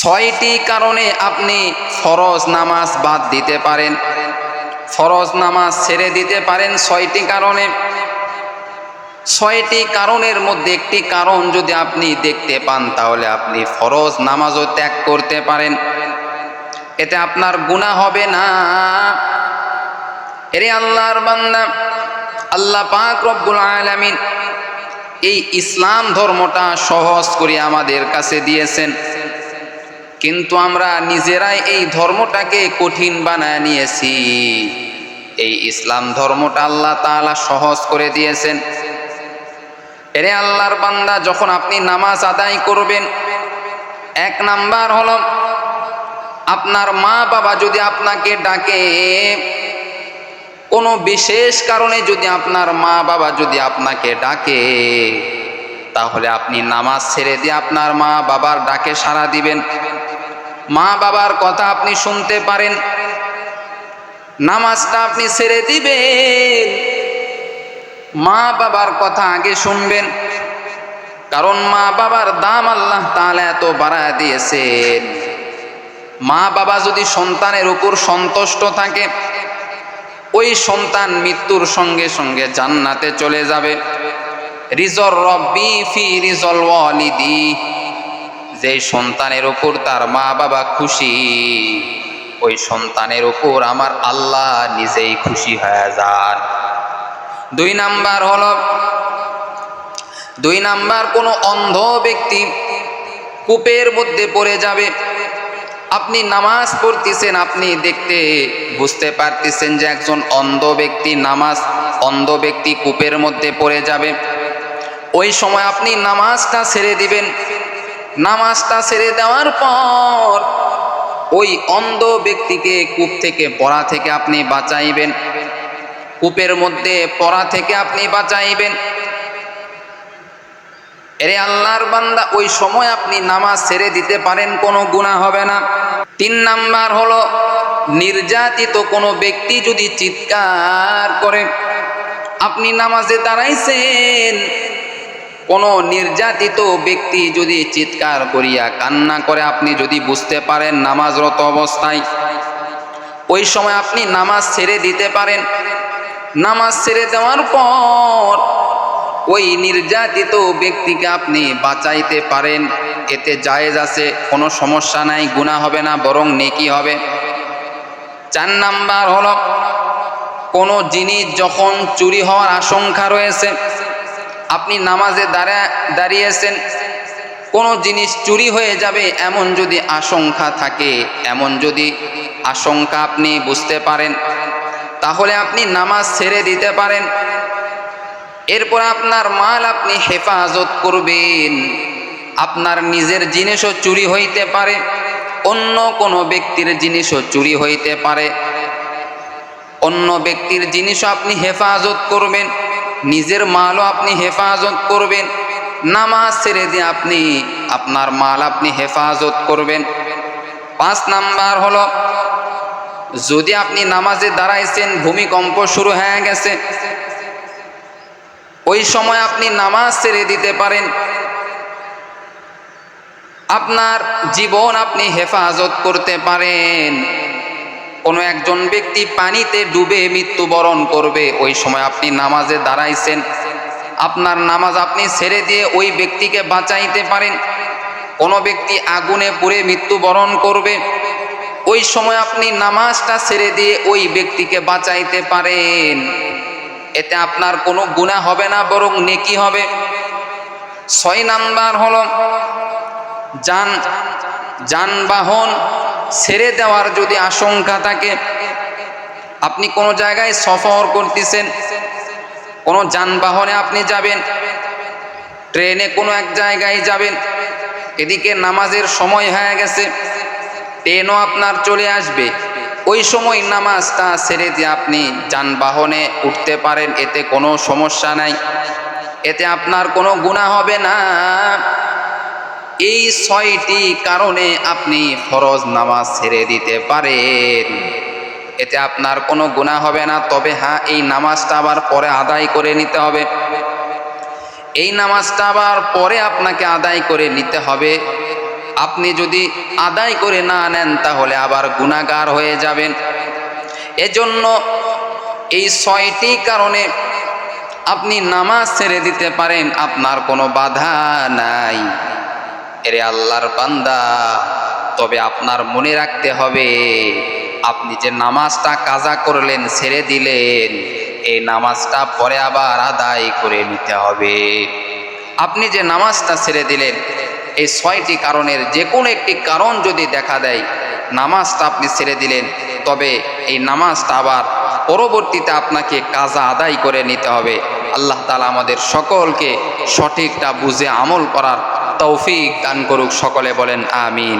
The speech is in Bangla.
ছয়টি কারণে আপনি ফরজ নামাজ বাদ দিতে পারেন। ফরজ নামাজ ছেড়ে দিতে পারেন ছয়টি কারণে। ছয়টি কারণের মধ্যে একটি কারণ যদি আপনি দেখতে পান, তাহলে আপনি ফরজ নামাজও ত্যাগ করতে পারেন। এতে আপনার গুণা হবে না। এরে আল্লাহর বান্দা, আল্লাহ পাক রব্বুল আলামিন এই ইসলাম ধর্মটা সহজ করে আমাদের কাছে দিয়েছেন। কিন্তু আমরা নিজেরাই এই ধর্মটাকে কঠিন বানায় নিয়েছি। এই ইসলাম ধর্মটা আল্লাহ তাআলা সহজ করে দিয়েছেন। এরে আল্লাহর বান্দা, যখন আপনি নামাজ আদায় করবেন, এক নাম্বার হল, আপনার মা বাবা যদি আপনাকে ডাকে, কোনো বিশেষ কারণে যদি আপনার মা বাবা যদি আপনাকে ডাকে, তাহলে আপনি নামাজ ছেড়ে দিয়ে আপনার মা বাবার ডাকে সাড়া দিবেন। মা বাবার কথা আপনি শুনতে পারেন। নামাজটা আপনি ছেড়ে দিবেন। মা বাবার কথা আগে শুনবেন। কারণ মা বাবার দাম আল্লাহ তাহলে এত বাড়ায় দিয়েছেন। মা বাবা যদি সন্তানের উপর সন্তুষ্ট থাকে, ওই সন্তান মৃত্যুর সঙ্গে সঙ্গে জান্নাতে চলে যাবে। রিজর রব্বি ফি রিজল ওয়ালিদি। যে সন্তানের উপর তার মা বাবা খুশি, ওই সন্তানের উপর আমার আল্লাহ নিজেই খুশি হয়ে যান। দুই নাম্বার হল, দুই নাম্বার কোনো অন্ধ ব্যক্তি কূপের মধ্যে পড়ে যাবে। আপনি নামাজ পড়তেছেন, আপনি দেখতে বুঝতে পারতেছেন যে একজন অন্ধ ব্যক্তি নামাজ, অন্ধ ব্যক্তি কূপের মধ্যে পড়ে যাবে। ওই সময় আপনি নামাজটা ছেড়ে দিবেন। নামাজটা ছেড়ে দেওয়ার পর ওই অন্ধ ব্যক্তিকে কূপ থেকে পড়া থেকে আপনি বাঁচাইবেন। কূপের মধ্যে পড়া থেকে আপনি বাঁচাইবেন। এরে আল্লাহর বান্দা, ওই সময় আপনি নামাজ ছেড়ে দিতে পারেন, কোনো গুণা হবে না। তিন নাম্বার হলো, নির্যাতিত কোনো ব্যক্তি যদি চিৎকার করে, আপনি নামাজে দাঁড়াইছেন কোনো নির্যাতিত ব্যক্তি যদি চিৎকার করিয়া কান্না করে, আপনি যদি বুঝতে পারেন নামাজরত অবস্থায়, ওই সময় আপনি নামাজ ছেড়ে দিতে পারেন। নামাজ ছেড়ে দেওয়ার পর ওই নির্যাতিত ব্যক্তিকে আপনি বাঁচাইতে পারেন। এতে জায়েজ আছে, কোনো সমস্যা নাই গুণা হবে না, বরং নেকি হবে। চার নাম্বার হলো, কোনো জিনিস যখন চুরি হওয়ার আশঙ্কা রয়েছে আপনি নামাজে দাঁড়া, দাঁড়িয়েছেন, কোনো জিনিস চুরি হয়ে যাবে এমন যদি আশঙ্কা থাকে, এমন যদি আশঙ্কা আপনি বুঝতে পারেন, তাহলে আপনি নামাজ ছেড়ে দিতে পারেন। এরপর আপনার মাল আপনি হেফাজত করবেন। আপনার নিজের জিনিসও চুরি হইতে পারে, অন্য কোনো ব্যক্তির জিনিসও চুরি হইতে পারে। অন্য ব্যক্তির জিনিসও আপনি হেফাজত করবেন। নিজের মালও আপনি হেফাজত করবেন, নামাজ ছেড়ে দিয়ে আপনি আপনার মাল আপনি হেফাজত করবেন। পাঁচ নাম্বার হলো, যদি আপনি নামাজে দাঁড়াইছেন, ভূমিকম্প শুরু হয়ে গেছে, ওই সময় আপনি নামাজ ছেড়ে দিতে পারেন। আপনার জীবন আপনি হেফাজত করতে পারেন। কোনো একজন ব্যক্তি পানিতে ডুবে মৃত্যুবরণ করবে, ওই সময় আপনি নামাজে দাঁড়াইছেন। আপনার নামাজ আপনি ছেড়ে দিয়ে ওই ব্যক্তিকে বাঁচাইতে পারেন। কোনো ব্যক্তি আগুনে পুড়ে মৃত্যুবরণ করবে। ওই সময় আপনি নামাজটা ছেড়ে দিয়ে ওই ব্যক্তিকে বাঁচাইতে পারেন। এতে আপনার কোনো গুণা হবে না, বরং নেকি হবে। ছয় নাম্বার হলো যান, যানবাহন ছেড়ে দেওয়ার যদি আশঙ্কা থাকে, আপনি কোনো জায়গায় সফর করতেছেন, কোনো যানবাহনে আপনি যাবেন, ট্রেনে কোনো এক জায়গায় যাবেন, এদিকে নামাজের সময় হয়ে গেছে, ট্রেনও আপনার চলে আসবে, ওই সময় নামাজটা ছেড়ে দিয়ে আপনি যানবাহনে উঠতে পারেন, এতে কোনো সমস্যা নাই, এতে আপনার কোনো গুণা হবে না। এই ছয়টি কারণে আপনি ফরজ নামাজ ছেড়ে দিতে পারেন। এতে আপনার কোনো গুণা হবে না, তবে হ্যাঁ এই নামাজটা আবার পরে আদায় করে নিতে হবে। এই নামাজটা আবার পরে আপনাকে আদায় করে নিতে হবে। আপনি যদি আদায় করে না নেন, তাহলে আবার গুণাগার হয়ে যাবেন। এজন্য এই ছয়টি কারণে আপনি নামাজ ছেড়ে দিতে পারেন, আপনার কোনো বাধা নাই। এরে আল্লাহর বান্দা, তবে আপনার মনে রাখতে হবে, আপনি যে নামাজটা কাজা করলেন, ছেড়ে দিলেন, এই নামাজটা পরে আবার আদায় করে নিতে হবে। আপনি যে নামাজটা ছেড়ে দিলেন, এই ছয়টি কারণের যে কোনো একটি কারণ যদি দেখা দেয়, নামাজটা আপনি ছেড়ে দিলেন, তবে এই নামাজটা আবার পরবর্তীতে আপনাকে কাজা আদায় করে নিতে হবে। আল্লাহ তালা আমাদের সকলকে সঠিকটা বুঝে আমল করার তৌফিক দান করুক সকলে বলেন আমিন।